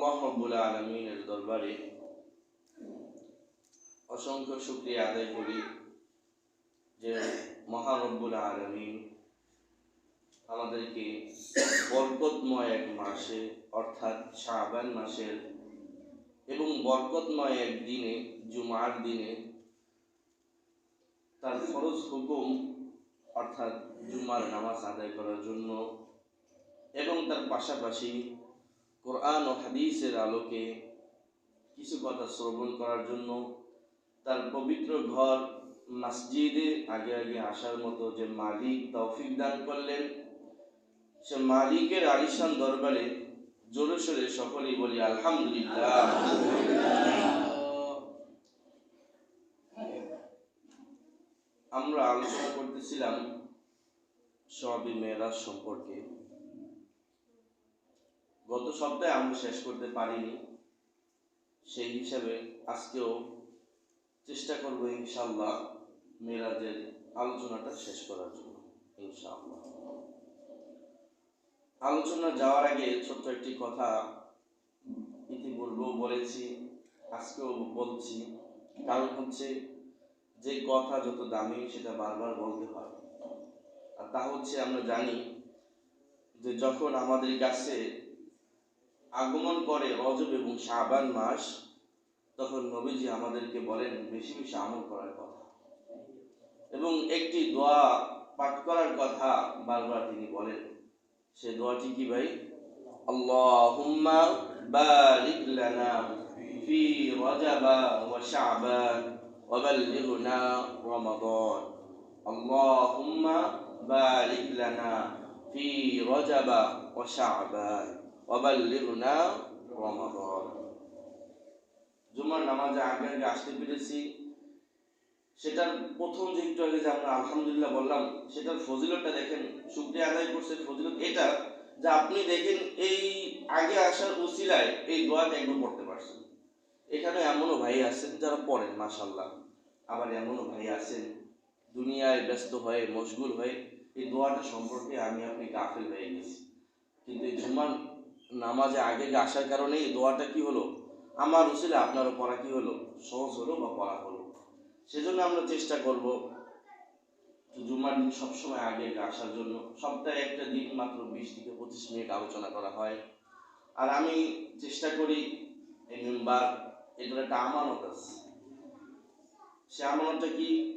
আল্লাহ রব্বুল আলমিনের দরবারে অসংখ্য শুক্রিয়া আদায় করি যে মহারব্বুল আলমিন আমাদেরকে বরকতময় এক মাসে, অর্থাৎ শাহবান মাসের এবং বরকতময় এক দিনে, জুমার দিনে তার ফরজ হুকুম, অর্থাৎ জুমার নামাজ আদায় করার জন্য এবং তার পাশাপাশি কোরআন ও হাদিসের আলোকে কিছু কথা শ্রবণ করার জন্য তার পবিত্র ঘর মসজিদে আগে আগে আসার মতো যে মালিক তৌফিক দান করলেন, সে মালিকের আলিশান দরবারে জোরে সোরে সকলেই বলি, আলহামদুলিল্লাহ। আমরা আলোচনা করতেছিলাম সবই মেয়েরাজ সম্পর্কে। গত সপ্তাহে আমরা শেষ করতে পারিনি। সেই হিসাবে আজকেও চেষ্টা করব ইনশাল্লাহ মেরাজের আলোচনাটা শেষ করার জন্য, ইনশাআল্লাহ। আলোচনা যাওয়ার আগে ছোট্ট একটি কথা ইতিপূর্বেও বলেছি, আজকেও বলছি। কারণ হচ্ছে যে কথা যত দামি সেটা বারবার বলতে হয়। আর তা হচ্ছে আমরা জানি যে যখন আমাদের কাছে আগমন করে রজব এবং শাবান মাস, তখন নবীজি আমাদেরকে বলেন, বেশি বেশি আমল করার কথা। এবং একটি দোয়া পাঠ করার কথা বারবার তিনি বলেন। সে দোয়াটি কি ভাই? আল্লাহুম্মা বারিক লানা ফি রজাবা ওয়া শাবান ওয়া বাল্লিগনা রমাদান। আল্লাহুম্মা বারিক লানা ফি রজাবা ওয়া শাবান। জুমার নামাজে আগে আগে আসতে পেরেছি সেটার প্রথম যে যে আমরা আলহামদুলিল্লাহ বললাম, সেটার ফজিলতটা দেখেন, শুক্রিয়া আদায় করছে ফজিলত এটা যে আপনি দেখেন এই আগে আসার উসিলায় এই দোয়াটা একবার পড়তে পারছেন। এখানে এমনও ভাই আছেন যারা পড়েন মাশাল্লাহ আবার এমনও ভাই আছেন, দুনিয়ায় ব্যস্ত হয়ে, মশগুল হয়ে, এই দোয়াটা সম্পর্কে আমি আপনি গাফিল হয়ে গেছি। কিন্তু এই জুমার নামাজে আগে আসার কারণে এই দোয়াটা কি হলো? আমার উচিলে আপনারও পড়া কি হলো? সহজ হলো বা পড়া হলো? সেজন্য আমরা চেষ্টা করব জুমার দিন সবসময় আগে আসার জন্য। সপ্তাহে একটা দিন মাত্র বিশ থেকে পঁচিশ মিনিট আলোচনা করা হয়। আর আমি চেষ্টা করি, এই মেম্বার, এটার একটা আমানত আছে। সে আমানতটা কি?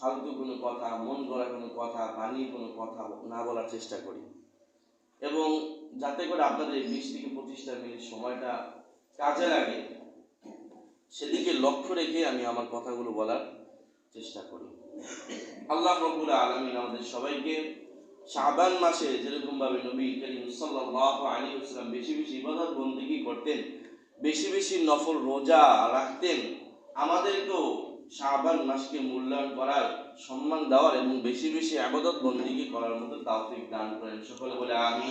ফালতু কোনো কথা, মন গড়া কোনো কথা বানিয়ে কোনো কথা না বলার চেষ্টা করি। এবং যাতে করে আপনাদের এই বিশ থেকে পঁচিশটা মিনিট সময়টা কাজে লাগে, সেদিকে লক্ষ্য রেখে আমি আমার কথাগুলো বলার চেষ্টা করি। আল্লাহ রব্বুল আলমিন আমাদের সবাইকে শাবান মাসে যেরকম ভাবে নবী করিম সাল্লাল্লাহু আলাইহি ওয়াসাল্লাম বেশি বেশি ইবাদত বন্দেগী করতেন, বেশি বেশি নফল রোজা রাখতেন, আমাদেরকেও শাবান মাসকে মূল্যায়ন করার সম্মান দেওয়ার এবং বেশি বেশি আবাদত বন্দিগি করার মতো তাওফিক দান করেন। সকলে বলে আমি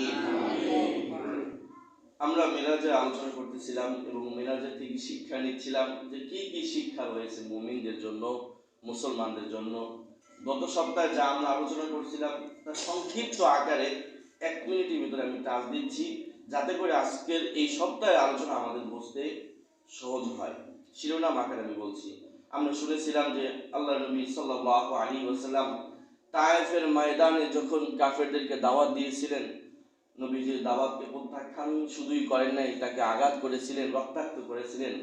আমরা মেরাজের আলোচনা করতেছিলাম এবং মেরাজের থেকে শিক্ষা নিচ্ছিলাম, যে কি কি শিক্ষা রয়েছে মুমিনদের জন্য, মুসলমানদের জন্য। গত সপ্তাহে যা আমরা আলোচনা করছিলাম, তার সংক্ষিপ্ত আকারে এক মিনিটের ভিতরে আমি টাচ দিচ্ছি, যাতে করে আজকের এই সপ্তাহের আলোচনা আমাদের বুঝতে সহজ হয়। শিরোনাম আকারে আমি বলছি। আমরা শুনেছিলাম যে আল্লাহ নবী সাল্লাহ আলী ওসাল্লাম তায়েফের ময়দানে যখন কাফেরদেরকে দাওয়াত দিয়েছিলেন নবীজির দাওয়াতকে প্রত্যাখ্যান শুধুই করেন নাই, তাকে আঘাত করেছিলেন, রক্তাক্ত করেছিলেন।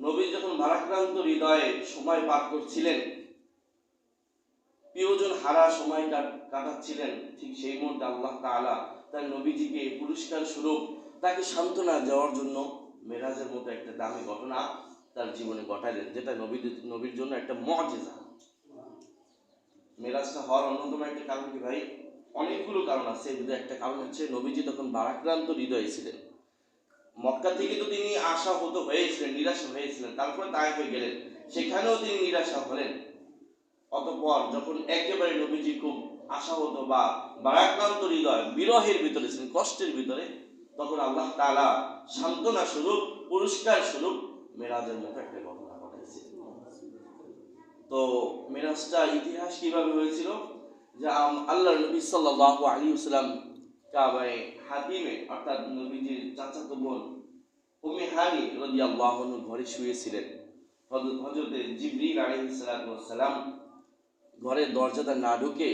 নবী যখন ভারাক্রান্ত হৃদয়ে সময় পার করছিলেন, প্রিয়জন হারা সময় কাট- কাটাচ্ছিলেন, ঠিক সেই মুহূর্তে আল্লাহ তাআলা তার নবীজিকে পুরস্কার স্বরূপ তাকে সান্ত্বনা দেওয়ার জন্য মেরাজের মতো একটা দামি ঘটনা তার জীবনে ঘটালেন যেটা নবীর নবীর জন্য একটা মজেজা। মেরাজটা হওয়ার অন্যতম একটা কারণ কি ভাই? অনেকগুলো কারণ আছে একটা কারণ হচ্ছে নবীজি তখন বারাক্রান্ত হৃদয়ে ছিলেন। মক্কা থেকে তো তিনি আশা হতো হয়েছিলেন, নিরাশা হয়েছিলেন, তারপরে তাই হয়ে গেলেন। সেখানেও তিনি নিরাশা হলেন। অতঃপর যখন একেবারে নবীজি খুব আশাহত বা বারাক্রান্ত হৃদয় বিরহের ভিতরে ছিলেন, কষ্টের ভিতরে, তখন আল্লাহ তালা সান্ত্বনা স্বরূপ, পুরস্কার স্বরূপ মেরাজের মতো একটা ঘটনা ঘটাইছে তো মেরাজটা ইতিহাস কীভাবে হয়েছিল? যে আল্লাহ নবী সাল্লাল্লাহু আলাইহি ওয়াসাল্লাম কাবায় হাতিমে, অর্থাৎ নবীজির চাচাতো বোন উম্মে হানি রাদিয়াল্লাহু আনহু ঘরে শুয়েছিলেন। হযরতে জিবরিল সালাম ঘরের দরজাটা না ঢুকে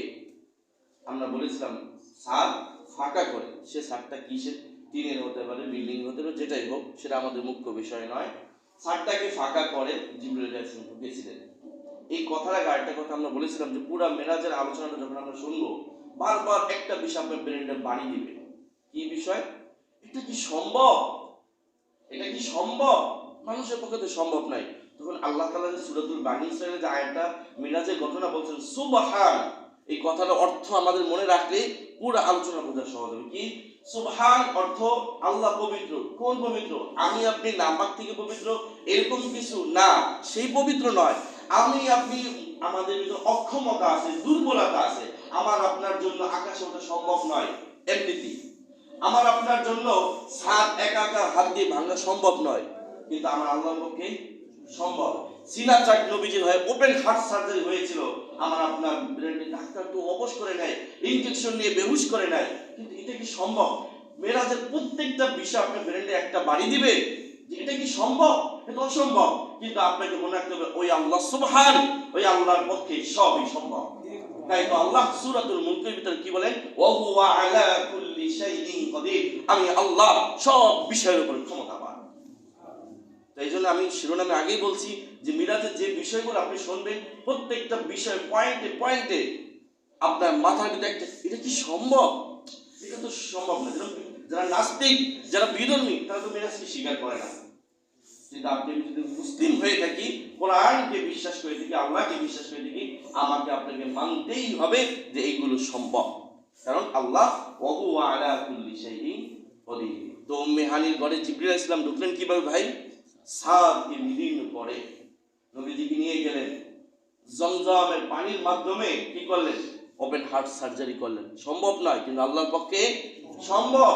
আমরা বলেছিলাম ছাদ ফাঁকা করে। সে ছাদটা কিসের? টিনের হতে পারে, বিল্ডিং হতে পারে, যেটাই হোক, সেটা আমাদের মুখ্য বিষয় নয়। ছাদটাকে ফাঁকা করে জিবরুল ইসলাম ঢুকেছিলেন। এই কথার আগে আরেকটা কথা আমরা বলেছিলাম যে পুরা মেরাজের আলোচনাটা যখন আমরা শুনব, বারবার একটা বিষয় আপনার ব্রেনটা বাড়ি দিবে। কি বিষয়? এটা কি সম্ভব? এটা কি সম্ভব? মানুষের পক্ষে তো সম্ভব নাই। তখন আল্লাহ তালা যে সূরাতুল বানী ইসরাইলের যে আয়াতটা, মিরাজের ঘটনা বলছেন, সুবহান। এই কথাটার অর্থ আমাদের মনে রাখলে পুরো আলোচনা বোঝা সহজ হবে। কি? সুবহান অর্থ আল্লাহ পবিত্র। কোন পবিত্র? আমি আপনি থেকে পবিত্র? এরকম কিছু না, সেই পবিত্র নয়। আমি আপনি আমাদের ভিতরে অক্ষমতা আছে, দুর্বলতা আছে। আমার আপনার জন্য ওঠা সম্ভব নয়, এমনিতেই। আমার আপনার জন্য সাত একা একা হাত দিয়ে ভাঙা সম্ভব নয়, কিন্তু আমার আল্লাহর পক্ষে সম্ভব। সিনা চাক নবীজির হয় ওপেন হার্ট সার্জারি হয়েছিল। আমার আপনার ব্রেনে ডাক্তার তো অবশ করে নেয় ইনজেকশন নিয়ে বেহুশ করে নেয় এটা কি সম্ভব? মেরাজের প্রত্যেকটা বিষয় আপনার ব্রেনে একটা বাড়ি দিবে? যে এটা কি সম্ভব? এটা অসম্ভব। কিন্তু আপনাকে মনে রাখতে হবে, ওই আল্লাহ সুবহান, ওই আল্লাহর পক্ষে সবই সম্ভব। তাই তো আল্লাহ সূরাতুল মুলকের ভিতরে কি বলেন ওয়া আলা কুল্লি শাইইন কাদির। আমি আল্লাহ সব বিষয়ের উপর ক্ষমতাবান। তাই জন্য আমি শিরোনামে আগেই বলছি যে মিরাজের যে বিষয়গুলো আপনি শুনবেন, প্রত্যেকটা বিষয় পয়েন্টে পয়েন্টে আপনার মাথার ভিতরে একটা, এটা কি সম্ভব? এটা তো সম্ভব না। যারা নাস্তিক, যারা বিধর্মী তারা তো মিরাজকে স্বীকার করে না। কিন্তু আপনি যদি মুসলিম হয়ে থাকি, কোরআনকে বিশ্বাস করে থাকি, আল্লাহকে বিশ্বাস করে থাকি, আমাকে আপনাকে মানতেই হবে যে এইগুলো সম্ভব। কারণ আল্লাহ ওহু আলা কুল্লি কদির। তো মেহানির ঘরে জিবরিল আলাইহিস সালাম ঢুকলেন কীভাবে ভাই? সাতকে বিদীর্ণ করে। নবীজিকে নিয়ে গেলেন। জমজমের পানির মাধ্যমে কি করলেন? ওপেন হার্ট সার্জারি করলেন। সম্ভব নয়, কিন্তু আল্লাহর পক্ষে সম্ভব।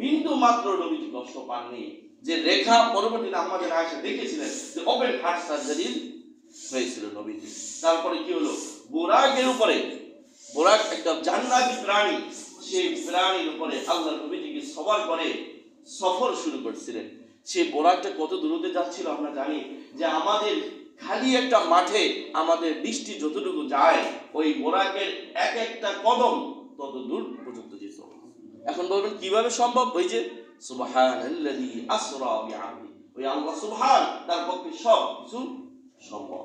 বিন্দু মাত্র নবীজি কষ্ট পাননি। যে রেখা পরবর্তীতে আমাদের আয়সা দেখেছিলেন যে ওপেন হার্ট সার্জারি হয়েছিল নবীজি তারপরে কি হলো? বোরাকের উপরে, বোরাক একটা জান্নাতি প্রাণী, সেই প্রাণীর উপরে আল্লাহ নবীজিকে সবার করে সফর শুরু করছিলেন। সেই বোরাকটা কত দূরতে যাচ্ছিল আমরা জানি যে আমাদের খালি একটা মাঠে আমাদের বৃষ্টি যতটুকু যায়, ওই বোরাকের এক একটা কদম তত দূর পর্যন্ত যেত। এখন বলবেন, কীভাবে সম্ভব? ওই যে সুবাহান আসরা ওই আল্লাহ সুবহান, তার পক্ষে সব কিছু সম্ভব।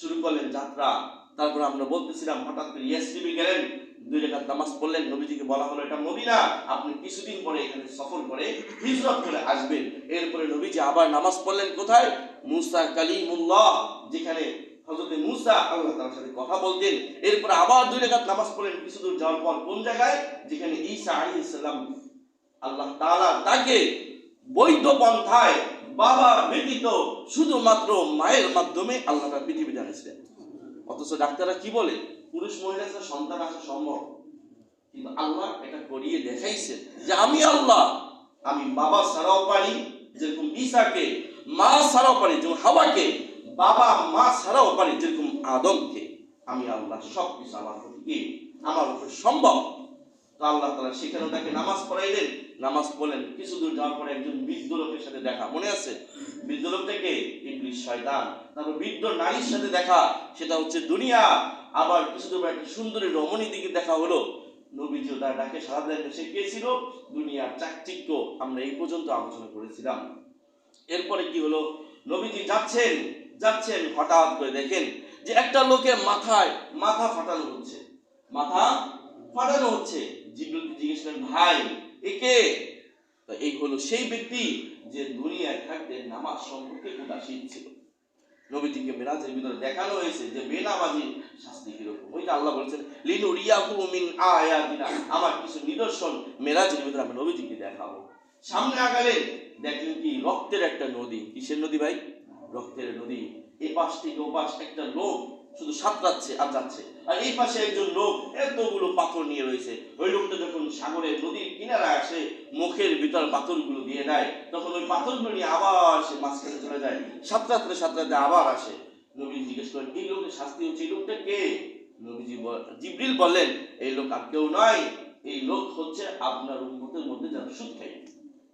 শুরু করলেন যাত্রা, তারপর আমরা বলতেছিলাম, হঠাৎ করে ইয়াসরিবে গেলেন দুই রেখাত নামাজ পড়লেন, নবীজিকে বলা হলো, এটা মদিনা। আপনি কিছুদিন পরে এখানে সফর করে হিজরত করে আসবেন। এরপরে নবীজি আবার নামাজ পড়লেন কোথায়? মুসা কালিমুল্লাহ, যেখানে হযরত মুসা আল্লাহ তাআলার সাথে কথা বলতেন। এরপরে আবার দুই রেখাত নামাজ পড়লেন কিছু দূর যাওয়ার পর কোন জায়গায়? যেখানে ঈসা আলাইহিস সালাম আল্লাহ তাআলা তাকে বৈধ পন্থায় বাবা ব্যতীত শুধুমাত্র মায়ের মাধ্যমে আল্লাহ পৃথিবী জানিয়েছিলেন অথচ ডাক্তাররা কি বলে? পুরুষ মহিলা সন্তান আসা সম্ভব? কিন্তু আল্লাহ এটা করিয়ে দেখাইছে যে আমি আল্লাহ। আমি বাবা ছাড়াও পারি, যেরকম ঈশাকে, মা ছাড়াও পারি যেমন হাওয়াকে, বাবা, মা ছাড়াও পারি, যেরকম আদমকে। আমি আল্লাহ সব কিছু আমার প্রতি আমার উপর সম্ভব। আল্লাহ তালা সেখানে তাকে নামাজ পড়াইলেন নামাজ পড়লেন। কিছু দূর যাওয়ার পরে একজন বৃদ্ধ লোকের সাথে দেখা। মনে আছে? বৃদ্ধ লোকটাকে ইবলিশ শয়তান। তারপর বৃদ্ধ নারীর সাথে দেখা, সেটা হচ্ছে দুনিয়া। আবার কিছু দূর একটা সুন্দরী রমণী দিকে দেখা হলো। নবীজিও তার ডাকে সারা দেন সে কে ছিল? দুনিয়ার চাকচিক্য। আমরা এই পর্যন্ত আলোচনা করেছিলাম। এরপরে কি হলো? নবীজি যাচ্ছেন যাচ্ছেন, হঠাৎ করে দেখেন যে একটা লোকের মাথায় মাথা ফাটানো হচ্ছে। মাথা ফাটানো হচ্ছে। জিবরুলকে ভাই একে এই হলো সেই ব্যক্তি যে দুনিয়ায় থাকতে নামাজ সম্পর্কে উদাসীন ছিল। নবীজিকে মেরাজের ভিতরে দেখানো হয়েছে যে বেনামাজির শাস্তি কীরকম। ওই যে আল্লাহ বলেছেন, লিনুরিয়াহু মিন আয়াতিনা। আমার কিছু নিদর্শন মেরাজের ভিতরে আমি নবীজিকে দেখাবো। সামনে আগালে দেখলেন কি, রক্তের একটা নদী। কিসের নদী ভাই? রক্তের নদী। এ পাশ থেকে ও পাশ একটা লোক শুধু সাঁতরাচ্ছে আর যাচ্ছে। আর এই পাশে একজন লোক এতগুলো পাথর নিয়ে রয়েছে। ওই লোকটা যখন সাগরের নদীর কিনারায় আসে, মুখের ভিতর পাথরগুলো দিয়ে দেয়, তখন ওই পাথরগুলো নিয়ে আবার সে মাঝখানে চলে যায়। সাঁতরাতে সাঁতরাতে আবার আসে। নবী জিজ্ঞেস করেন, এই লোকের শাস্তি হচ্ছে, এই লোকটা কে? নবীজি জিবরিল বললেন, এই লোক আর কেউ নয় এই লোক হচ্ছে আপনার উন্মতের মধ্যে যারা সুদ খায়।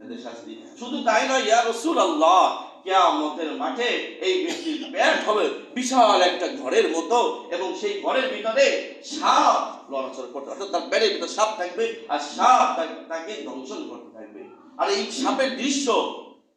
এদের শাস্তি। শুধু তাই নয়, ইয়া রসুল আল্লাহ কেয়ামতের মাঠে এই ব্যক্তির পেট হবে। বিশাল একটা ঘরের মতো এবং সেই ঘরের ভিতরে সাপ লড়াচড়া করতে অর্থাৎ তার পেটের ভিতরে সাপ থাকবে আর সাপ তাকে- দংশন করতে থাকবে। আর এই সাপের দৃশ্য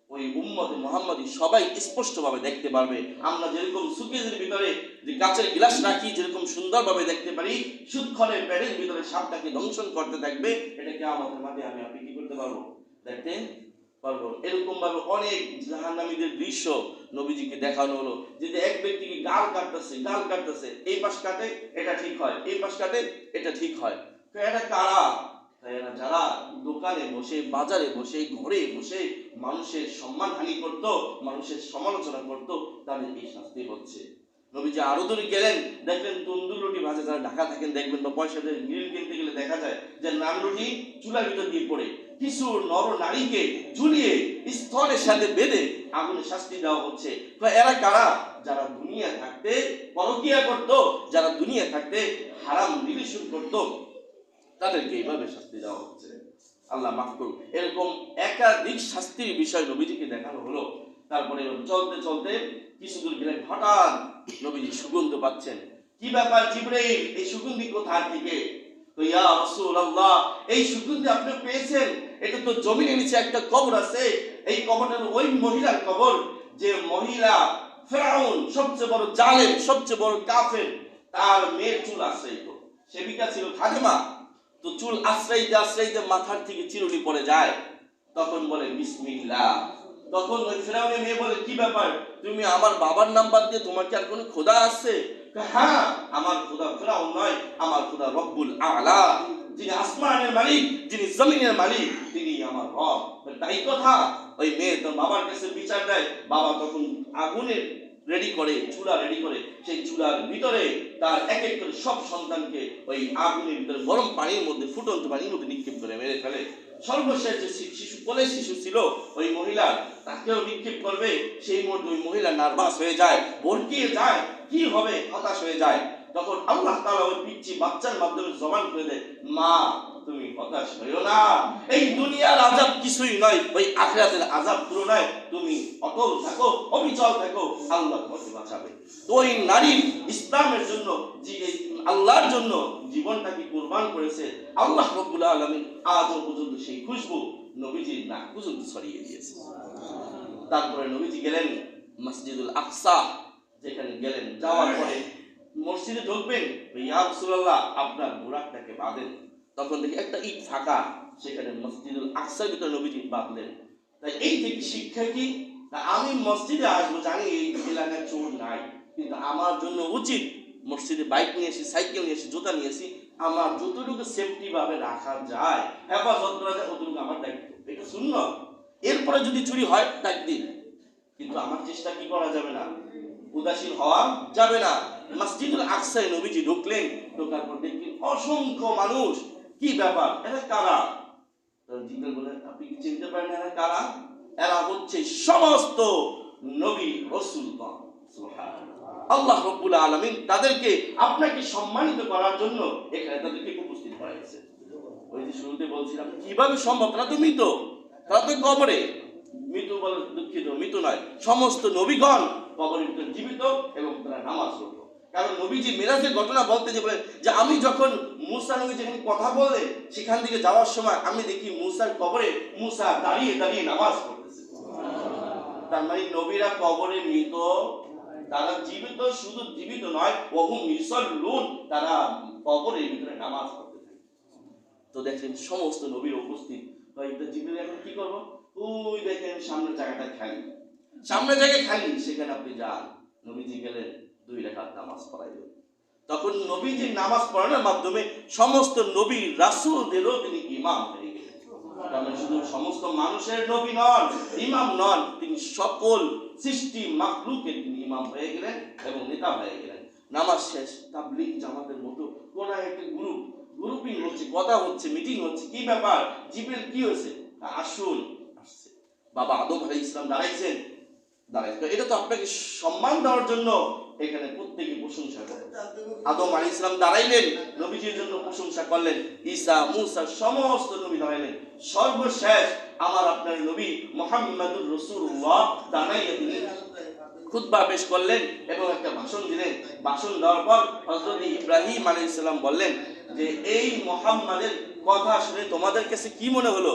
ওই উম্মতে মোহাম্মদী সবাই স্পষ্টভাবে দেখতে পারবে। আমরা যেরকম সুকেজের ভিতরে যে কাচের গ্লাস রাখি, যেরকম সুন্দরভাবে দেখতে পারি সুৎখরের পেটের ভিতরে সাপটাকে দংশন করতে থাকবে এটাকে আমাদের মাঝে আমি আপনি কি করতে পারব? দেখতে পারব। এরকম ভাবে অনেক জাহান্নামীদের দৃশ্য নবীজিকে দেখানো হলো, যে এক ব্যক্তিকে গাল কাটতেছে গাল কাটতেছে, এই পাশ কাটে, এটা ঠিক হয়, এই পাশ কাটে, এটা ঠিক হয়। তো এটা কারা? এরা যারা দোকানে বসে, বাজারে বসে, ঘরে বসে মানুষের সম্মান হানি করত, মানুষের সমালোচনা করত, তাদের এই শাস্তি হচ্ছে। নবীজি আরও দূরে গেলেন, দেখলেন তন্দুর রুটি ভাজা যারা ঢাকা থাকেন, দেখবেন বা পয়সা দিয়ে গ্রিল কিনতে গেলে দেখা যায় যে নান রুটি চুলার ভিতর দিয়ে পড়ে। কিছু নর নারীকে ঝুলিয়ে স্থলের সাথে বেঁধে আগুনে শাস্তি দেওয়া হচ্ছে। এরা কারা? যারা দুনিয়া থাকতে পরকিয়া করত, যারা দুনিয়া থাকতে হারাম রিলেশন করত, তাদেরকে এইভাবে শাস্তি দেওয়া হচ্ছে। আল্লাহ মাফ করুন এরকম একাধিক শাস্তির বিষয় নবীজিকে দেখানো হলো। তারপরে চলতে চলতে কিছু গেলেন হঠাৎ নবীজি সুগন্ধ পাচ্ছেন। কি ব্যাপার জিব্রাইল এই সুগন্ধি কোথা থেকে? তো ইয়া রাসূলুল্লাহ, এই সুগন্ধি আপনি পেয়েছেন? এটা তো জমিনের নিচে একটা কবর আছে। এই কবরটা ওই মহিলার কবর, যে মহিলা ফেরাউন, সবচেয়ে বড় জালেম, সবচেয়ে বড় কাফের, তার মেয়ের চুল আশ্রয়িত। সেবিকা ছিল খাদিমা তো চুল আশ্রাইতে আশ্রাইতে মাথার থেকে চিরুনি পড়ে যায়। তখন বলে, বিসমিল্লাহ। তখন ওই ফেরাউনের মেয়ে বলে, কি ব্যাপার? তুমি আমার বাবার নাম্বার দিয়ে তোমার কি আর কোনো খোদা আছে? হ্যাঁ আমার খোদা ফেরাউন নয়, আমার খোদা রব্বুল আলা। যিনি আসমানের মালিক, যিনি জমিনের মালিক তিনি আমার রব। তাই কথা? ওই মেয়ে তোর বাবার কাছে বিচার দেয়, বাবা তখন আগুনের রেডি করে চুলা রেডি করে, সেই চুলার ভিতরে তার এক এক করে সব সন্তানকে ওই আগুনের ভিতরে গরম পানির মধ্যে ফুটন্ত পানির মধ্যে নিক্ষেপ করে মেরে ফেলে। সর্বশেষ যে শিশু, কোলে শিশু ছিল, ওই মহিলা তাকেও নিক্ষেপ করবে। সেই মুহূর্তে ওই মহিলা নার্ভাস হয়ে যায়, ভরকিয়ে যায়, কি হবে? হতাশ হয়ে যায়। তখন আল্লাহ তাআলা ওই পিচ্ছি বাচ্চার মাধ্যমে জবান করে দেয়, মা তুমি হতাশ হইও না। এই দুনিয়ার আজাব কিছুই নয়, ওই আখিরাতের আজাব তুলনায় তুমি অটল থাকো, অবিচল থাকো আল্লাহ তোমাকে বাঁচাবে। তো ওই নারী ইসলামের জন্য যে আল্লাহর জন্য জীবনটাকে কোরবান করেছে। আল্লাহ রব্বুল আলামিন আজও পর্যন্ত সেই খুশবু নবীজির নাক পর্যন্ত ছড়িয়ে দিয়েছে। তারপরে নবীজি গেলেন মসজিদুল আকসা, যেখানে গেলেন। যাওয়ার পরে মসজিদে ঢুকবেন ইয়া রাসূলুল্লাহ আপনার বুরাকটাকে বাঁধেন। তখন দেখি একটা ইট ফাঁকা, সেখানে মসজিদুল আকসার ভিতরে নবীজি বাঁধলেন তাই এই থেকে শিক্ষা কি? আমি মসজিদে আসব, জানি এই এলাকায় চোর নাই, কিন্তু আমার জন্য উচিত মসজিদে বাইক নিয়ে এসি, সাইকেল নিয়ে এসি, জুতা নিয়ে এসি আমার যতটুকু সেফটি ভাবে রাখা যায়, হেফাজত করা যায়, অতটুকু আমার দায়িত্ব। এটা শূন্য এরপরে যদি চুরি হয় ডাক দিন। কিন্তু আমার চেষ্টা কি করা যাবে না? উদাসীন হওয়া যাবে না। মসজিদুল আকসায় নবীজি ঢুকলেন, ঢোকার পর দেখলেন অসংখ্য মানুষ কি ব্যাপার? এরা কারা? জিজ্ঞেস বলেন আপনি কি চিনতে পারেন এরা কারা? এরা হচ্ছে সমস্ত নবী রসুলগণ আল্লাহ রব্বুল আলমিন তাদেরকে আপনাকে সম্মানিত করার জন্য এখানে তাদেরকে উপস্থিত হয়েছে ওই যে শুরুতে বলছিলাম, কীভাবে সম্ভব? তারা তো মৃত। তারা তো কবরে। মৃত বলে দুঃখিত, মৃত নয়। সমস্ত নবীগণ কবরের জীবিত এবং তারা নামাজ পড়তো কারণ নবীজি মিরাজের ঘটনা বলতে যে বলেন যে আমি যখন মুসা নবী যেখানে কথা বললেন সেখান থেকে যাওয়ার সময় আমি দেখি মুসার কবরে মুসা দাঁড়িয়ে দাঁড়িয়ে নামাজ পড়তেছে। তার মানে নবীরা কবরে মৃত, তারা জীবিত, শুধু জীবিত নয়, বহু মিসল লুন তারা কবরের ভিতরে নামাজ পড়তে তো দেখেন সমস্ত নবীর উপস্থিত। এটা জিবিল এখন কি করব? ওই দেখেন সামনের জায়গাটা খালি। সামনের জায়গায় খালি, সেখানে আপনি যান। নবীজি গেলেন। দুই রেখাত নামাজ পড়াইলেন তখন নবীজি নামাজ পড়ানোর মাধ্যমে সমস্ত নবী রাসূলদেরও তিনি ইমাম হয়ে গেলেন। তার মানে শুধু সমস্ত মানুষের নবী নন, ইমাম নন, তিনি সকল সৃষ্টি মাকলুকের তিনি ইমাম হয়ে গেলেন এবং নেতা হয়ে গেলেন। নামাজ শেষ, তাবলিগ জামাতের মতো কোন একটা গ্রুপ, গ্রুপিং হচ্ছে, কথা হচ্ছে, মিটিং হচ্ছে, কি ব্যাপার জিব্রিল কি হয়েছে? আসুন, আসছে। বাবা আদম আলাইহিস ইসলাম দাঁড়াইছেন। দাঁড়াইছে। এটা তো আপনাকে সম্মান দেওয়ার জন্য এখানে প্রত্যেকে প্রশংসা করে আদম আলী ইসলাম দাঁড়াইলেন নবীজির জন্য প্রশংসা করলেন ঈসা মুসা সমস্ত নবী দাঁড়াইলেন। সর্বশেষ আমার আপনার নবী মোহাম্মদুর রসুল্লাহ দাঁড়াইয়া তিনি খুতবা পেশ করলেন এবং একটা ভাষণ দিলেন। ভাষণ দেওয়ার পর হজরত ইব্রাহিম আলী ইসলাম বললেন যে এই মোহাম্মদের কথা শুনে তোমাদের কাছে কি মনে হলো?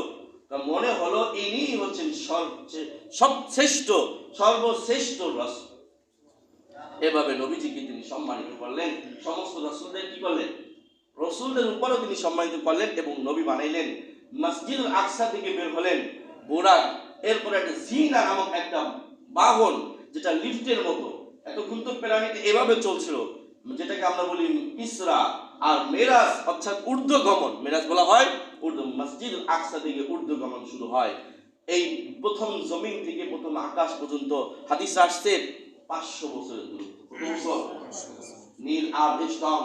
মনে হলো ইনি হচ্ছেন সবচেয়ে সবশ্রেষ্ঠ সর্বশ্রেষ্ঠ রসুল। এভাবে নবীজিকে তিনি সম্মানিত করলেন। সমস্ত রসুলদের কি করলেন? রসুলদের উপরও তিনি সম্মানিত করলেন এবং নবী বানাইলেন। মসজিদ আকসা থেকে বের হলেন। বোরাক এরপরে একটা জিনা নামক একটা বাহন, যেটা লিফটের মতো। এতক্ষণ তো প্যারামিড এভাবে চলছিল। যেটাকে আমরা বলি ইসরা আর মেরাজ অর্থাৎ ঊর্ধ্বগমন মেরাজ বলা হয় ঊর্ধ্ব মসজিদ আকসা থেকে ঊর্ধ্বগমন শুরু হয়। এই প্রথম জমিন থেকে প্রথম আকাশ পর্যন্ত হাদিস আসছে। পাঁচশো বছরের দূরত্ব নীল আর্মস্ট্রং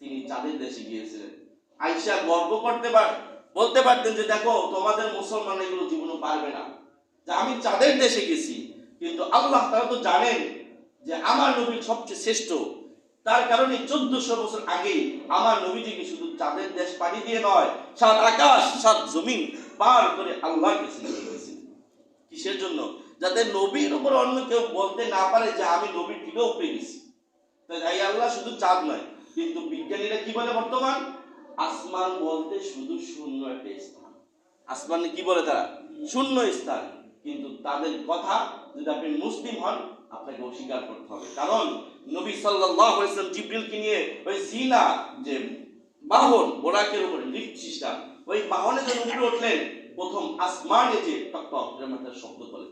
তিনি চাঁদের দেশে গিয়েছিলেন। আইসা গর্ব করতে পার বলতে পারতেন যে দেখো তোমাদের মুসলমান এগুলো জীবনে পারবে না। যে আমি চাঁদের দেশে গেছি কিন্তু আল্লাহ তারা তো জানেন যে আমার নবী সবচেয়ে শ্রেষ্ঠ। তার কারণে চোদ্দশো বছর আগে আমার নবীজিকে শুধু চাঁদের দেশ পাড়ি দিয়ে নয় সাত আকাশ সাত জমিন পার করে গেছে। কিসের জন্য? যাতে নবীর উপর অন্য কেউ বলতে না পারে যে আমি নবীর থেকেও পেয়ে গেছি। তাই আল্লাহ শুধু চাঁদ নয়, কিন্তু বিজ্ঞানীরা কি বলে বর্তমান? আসমান বলতে শুধু শূন্য একটা স্থান। আসমানে কি বলে তারা? শূন্য স্থান। কিন্তু তাদের কথা, যদি আপনি মুসলিম হন, আপনাকে অস্বীকার করতে হবে। কারণ নবী সাল্লাল্লাহু আলাইহি জিবরিলকে নিয়ে ওই জিনা যে বাহন বোরাকের উপরে সিস্টেম ওই বাহনে যখন উপরে উঠলেন, প্রথম আসমানে যে টক টক শব্দ করে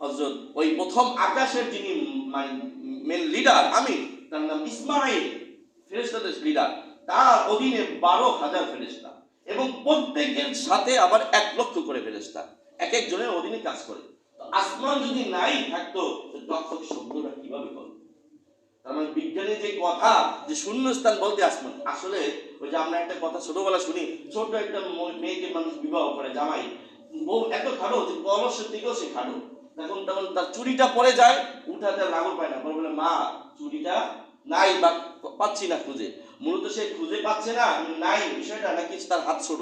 হজরত, ওই প্রথম আকাশের যিনি মানে মেন লিডার আমি, তার নাম ইসমাইল ফেরেস্তাদের লিডার তার অধীনে বারো হাজার ফেরেস্তা এবং প্রত্যেকের সাথে আবার এক লক্ষ করে ফেরেস্তা এক একজনের অধীনে কাজ করে। আসমান যদি নাই থাকতো, তো টক টক শব্দটা কীভাবে করবে তার মানে বিজ্ঞানের যে কথা, যে শূন্যস্থান বলতে আসমান, আসলে ওই যে আমরা একটা কথা ছোটবেলা শুনি, ছোট একটা মেয়েকে মানুষ বিবাহ করে, জামাই। বউ এত খাটো যে কলসের দিকেও সে খাটো। তখন তখন তার চুরিটা পড়ে যায়, উঠাতে লাগর পায় না। বলে, মা, চুরিটা নাই বা পাচ্ছি না খুঁজে। মূলত সে খুঁজে পাচ্ছে না নাই বিষয়টা, নাকি তার হাত ছোট।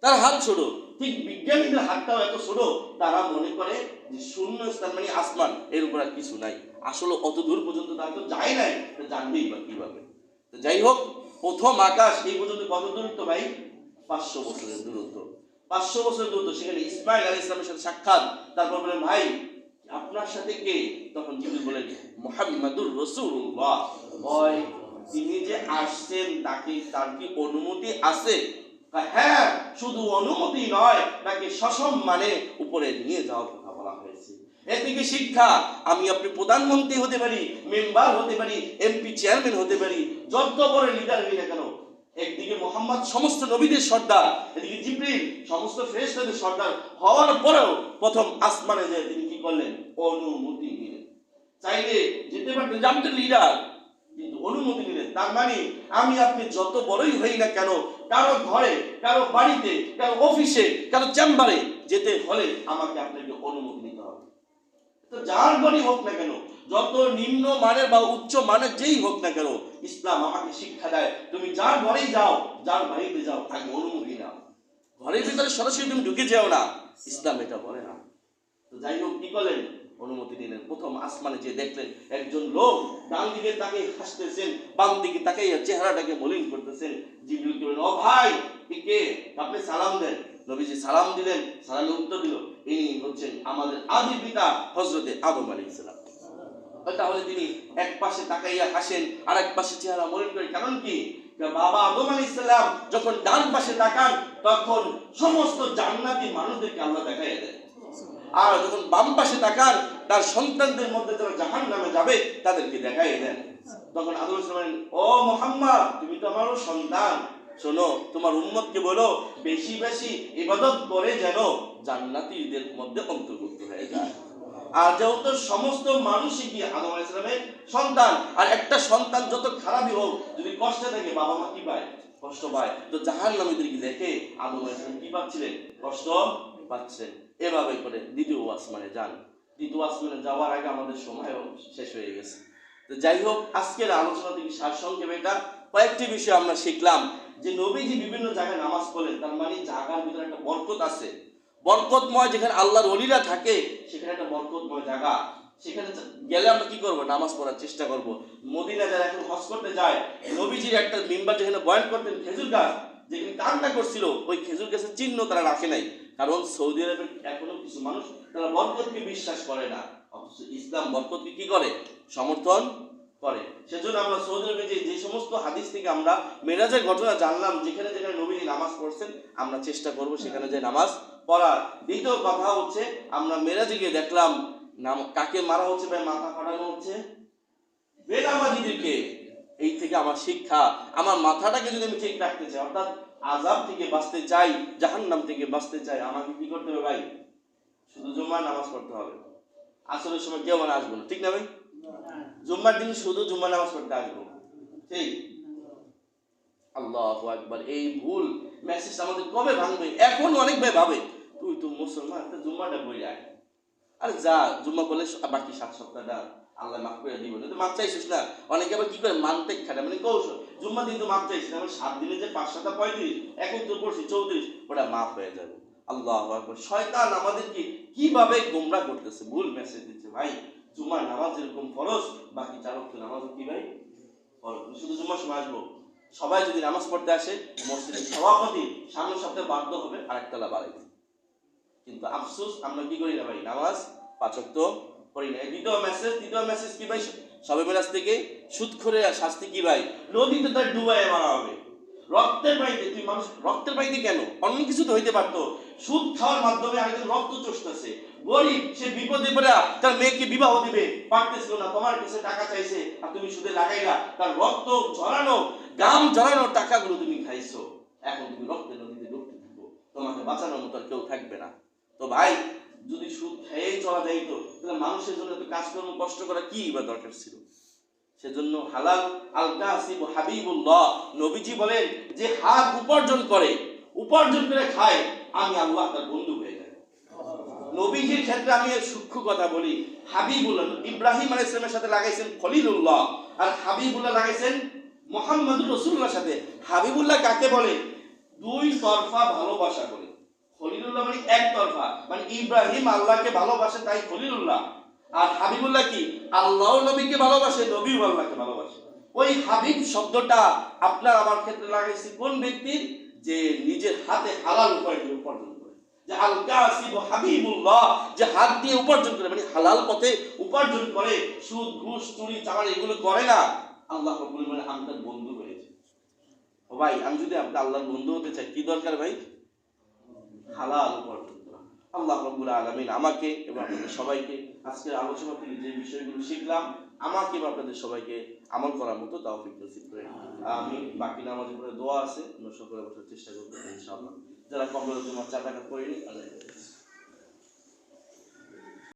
তার হাত ছোট। ঠিক বিজ্ঞানীদের হাতটাও এত ছোট, তারা মনে করে যে শূন্য স্থান মানে আসমান, এর উপর আর কিছু নাই। আসলে অত দূর পর্যন্ত তারা তো যায় নাই জানবেই বা কীভাবে। তো যাই হোক, প্রথম আকাশ এই পর্যন্ত কত দূরত্ব ভাই? পাঁচশো বছরের দূরত্ব। পাঁচশো বছর দূরত্ব সেখানে ইসমাইল আলী ইসলামের সাথে সাক্ষাৎ। তারপর বলেন ভাই আপনার সাথে কে? তখন জিবরিল বলেন মোহাম্মদুর রসুল্লাহ ভয় তিনি যে আসছেন তাকে তার কি অনুমতি আছে? কয়, হ্যাঁ শুধু অনুমতি নয় তাকে সসম্মানে উপরে নিয়ে যাওয়ার কথা বলা হয়েছে। এর থেকে শিক্ষা আমি আপনি প্রধানমন্ত্রী হতে পারি মেম্বার হতে পারি এমপি চেয়ারম্যান হতে পারি যত বড় লিডার হই না কেন একদিকে মোহাম্মদ সমস্ত নবীদের সর্দার, এদিকে জিব্রিল সমস্ত ফেরেশতাদের সর্দার হওয়ার পরেও প্রথম আসমানে যে তিনি কি করলেন? অনুমতি নিলেন। চাইলে যেতে পারতেন, যে লিডার কিন্তু অনুমতি নিলেন। তার মানে আমি আপনি যত বড়ই হই না কেন, কারও ঘরে, কারও বাড়িতে, কারও অফিসে কারও চেম্বারে যেতে হলে আমাকে আপনাকে অনুমতি নিতে যার ঘরই হোক না কেন, যত নিম্ন মানের বা উচ্চ মানের যেই হোক না কেন, ইসলাম আমাকে শিক্ষা দেয়, তুমি যার ঘরেই যাও, যার বাড়িতে যাও আগে অনুমতি নাও ঘরের ভিতরে সরাসরি তুমি ঢুকে যাও না, ইসলাম এটা বলে না। তো যাই হোক, কি করলেন? অনুমতি দিলেন প্রথম আসমানে যে দেখলেন, একজন লোক ডান দিকে তাকে হাসতেছেন, বাম দিকে তাকে চেহারাটাকে মলিন করতেছেন। জিবরিল বলেন ও ভাই কে? আপনি সালাম দেন। নবীজি সালাম দিলেন, সালামে উত্তর দিল ইনি হচ্ছেন আমাদের আদি পিতা হজরতে আদম আলী ইসলাম তাহলে তিনি এক পাশে তাকাইয়া হাসেন আর এক পাশে চেহারা মলিন করে কারণ কি? বাবা আদম আলী ইসলাম যখন ডান পাশে তাকান, তখন সমস্ত জান্নাতি মানুষদেরকে আল্লাহ দেখাইয়া দেয় আর যখন বাম পাশে তাকান, তার সন্তানদের মধ্যে যারা জাহান নামে যাবে, তাদেরকে দেখাই দেন। তখন আদম বলেন, ও মোহাম্মদ, তুমি তো আমারও সন্তান। শোনো, তোমার উম্মতকে বলো, বেশি বেশি ইবাদত করে যেন জান্নাতীদের মধ্যে অন্তর্ভুক্ত হয়ে যায়। আর যেহেতু সমস্ত মানুষই কি আদম আলাইসালামের সন্তান, আর একটা সন্তান যত খারাপই হোক, যদি কষ্টে থাকে, বাবা মা কি পায়? কষ্ট পায়। তো জাহান নামীদেরকে দেখে আদম আলাইসালাম কি পাচ্ছিলেন কষ্ট পাচ্ছেন এভাবে করে দ্বিতীয় আসমানে যান। দ্বিতীয় আসমানে যাওয়ার আগে আমাদের সময়ও শেষ হয়ে গেছে। তো যাই হোক, আজকের আলোচনা থেকে সারসংক্ষেপে এটা কয়েকটি বিষয় আমরা শিখলাম। যে নবীজি বিভিন্ন জায়গায় নামাজ পড়লেন তার মানে জায়গার ভিতরে একটা বরকত আছে। বরকতময় যেখানে আল্লাহর অলিরা থাকে, সেখানে একটা বরকতময় জায়গা। সেখানে গেলে আমরা কি করব? নামাজ পড়ার চেষ্টা করব। মদিনা যারা এখন হজ করতে যায়, নবীজির একটা মিম্বার যেখানে বয়ান করতেন খেজুর গাছ, যেখানে কান্না করছিল, ওই খেজুর গাছের চিহ্ন তারা রাখে নাই। কারণ সৌদি আরবের এখনও কিছু মানুষ তারা বরকতকে বিশ্বাস করে না। অথচ ইসলাম বরকতকে কি করে? সমর্থন করে। সেজন্য আমরা সৌদি আরবে যে সমস্ত হাদিস থেকে আমরা মেরাজের ঘটনা জানলাম, যেখানে যেখানে নবীজি নামাজ পড়ছেন, আমরা চেষ্টা করব সেখানে যে নামাজ পড়ার। দ্বিতীয় কথা হচ্ছে, আমরা মেরাজে গিয়ে দেখলাম, নাম কাকে মারা হচ্ছে, ভাই, মাথা ফাটানো হচ্ছে? বেনামাজিদেরকে। এই থেকে আমার শিক্ষা। আমার মাথাটাকে যদি আমি ঠিক রাখতে চাই, অর্থাৎ আজাব থেকে বাঁচতে চাই, জাহান্নাম থেকে বাঁচতে চাই, আমাকে কি করতে হবে, ভাই? শুধু জুম্মার নামাজ পড়তে হবে। আসরের সময় কেউ মানে আসব না। ঠিক না, ভাই? জুম্মার দিন শুধু জুম্মা নামাজ পড়তে আসব। ঠিক আল্লাহ একবার এই ভুল মেসেজ আমাদের কবে ভাঙবে? এখন অনেক ভাই ভাবে, তুই তো মুসলমান, তা জুম্মাটা বই আয় আরে যা, জুম্মা বলে বাকি সাত সপ্তাহটা আল্লাহ মাফ করে দিব। তুই মাপ চাইছিস না। অনেকে আবার কি করে? মানতে খাটে মানে কৌশল। জুম্মা দিন তো মাপ চাইছিস মানে সাত দিনে যে পাঁচ সাতটা পঁয়ত্রিশ এখন তো পড়ছি চৌত্রিশ, ওটা মাফ হয়ে যাবে। আল্লাহ শয়তান আমাদেরকে কীভাবে গোমরা করতেছে? ভুল মেসেজ দিচ্ছে, ভাই। জুম্মার নামাজ যেরকম ফরজ, বাকি চার ওয়াক্ত নামাজও কি ভাই? ফরজ। শুধু জুম্মার সময় আসব। সবাই যদি নামাজ পড়তে আসে মসজিদের সভাপতি সামনের সপ্তাহে বাধ্য হবে আরেকতলা বাড়াইতে কিন্তু আফসোস, আমরা কি করি না ভাই? নামাজ পাচক তো করি না। দ্বিতীয় মেসেজ দ্বিতীয় মেসেজ কি ভাই? সবে মেরাজ থেকে সুদ করে শাস্তি কি ভাই? নদীতে তার ডুবাই মারা হবে। রক্তের পাইতে তুই মানুষ রক্তের পাইতে কেন? অন্য কিছু তো হইতে পারতো। সুদ খাওয়ার মাধ্যমে আরেকজন রক্ত চষতেছে। গরিব, সে বিপদে পড়ে, তার মেয়েকে বিবাহ দিবে। পারতেছিল না, তোমার কাছে টাকা চাইছে, আর তুমি সুদে লাগাইলা। তার রক্ত ঝরানো, গাম ঝরানো টাকাগুলো তুমি খাইছো। এখন তুমি রক্তের নদীতে ডুবতে থাকো। তোমাকে বাঁচানোর মতো কেউ থাকবে না। তো ভাই, যদি সুদ খেয়েই চলা যাইতো, তাহলে মানুষের জন্য তো কাজকর্ম কষ্ট করা কি বা দরকার ছিল? সেজন্য হালাল আল কাসিব হাবিবুল্লাহ নবীজি বলেন যে হাত উপার্জন করে উপার্জন করে খায়, আমি আল্লাহ তার বন্ধু হয়ে যাই। নবীজির ক্ষেত্রে আমি সূক্ষ্ম কথা বলি, হাবিবুল্লাহ, ইব্রাহিম আলাইহিস সালামের সাথে লাগাইছেন খলিলুল্লাহ, আর হাবিবুল্লাহ লাগাইছেন মোহাম্মদুর রসুল্লাহর সাথে। হাবিবুল্লাহ কাকে বলে? দুই তরফা ভালোবাসা বলে খলিলুল্লাহ মানে এক তরফা মানে ইব্রাহিম আল্লাহকে ভালোবাসে তাই খলিলুল্লাহ। আর হাবিবুল্লাহ কি? আল্লাহ নবীকে ভালোবাসে নবী আল্লাহকে ভালোবাসে। ওই হাবিব শব্দটা আপনার আমার ক্ষেত্রে লাগাইছি কোন ব্যক্তির? যে নিজের হাতে হালাল দিয়ে উপার্জন করে। যে আল কাসিব হাবিবুল্লাহ, যে হাত দিয়ে উপার্জন করে। মানে হালাল পথে উপার্জন করে, সুদ, ঘুষ, চুরি, চামার এগুলো করে না। আল্লাহ রাব্বুল মানে আমি তার বন্ধু হয়েছে। ও ভাই, আমি যদি আপনি আল্লাহর বন্ধু হতে চাই, কি দরকার ভাই? হালাল উপার্জন। আল্লাহ রব্বুল আলমিন আমাকে এবং আপনাদের সবাইকে আজকের আলোচনা থেকে যে বিষয়গুলো শিখলাম, আমাকে এবং আপনাদের সবাইকে আমল করার মতো তাও নসিব করে আমি বাকি নামাজ উপরে দোয়া আছে। আমরা সকলে বসার চেষ্টা করব ইনশাআল্লাহ। যারা কবর তোমার চার টাকা করিনি হাফেজ।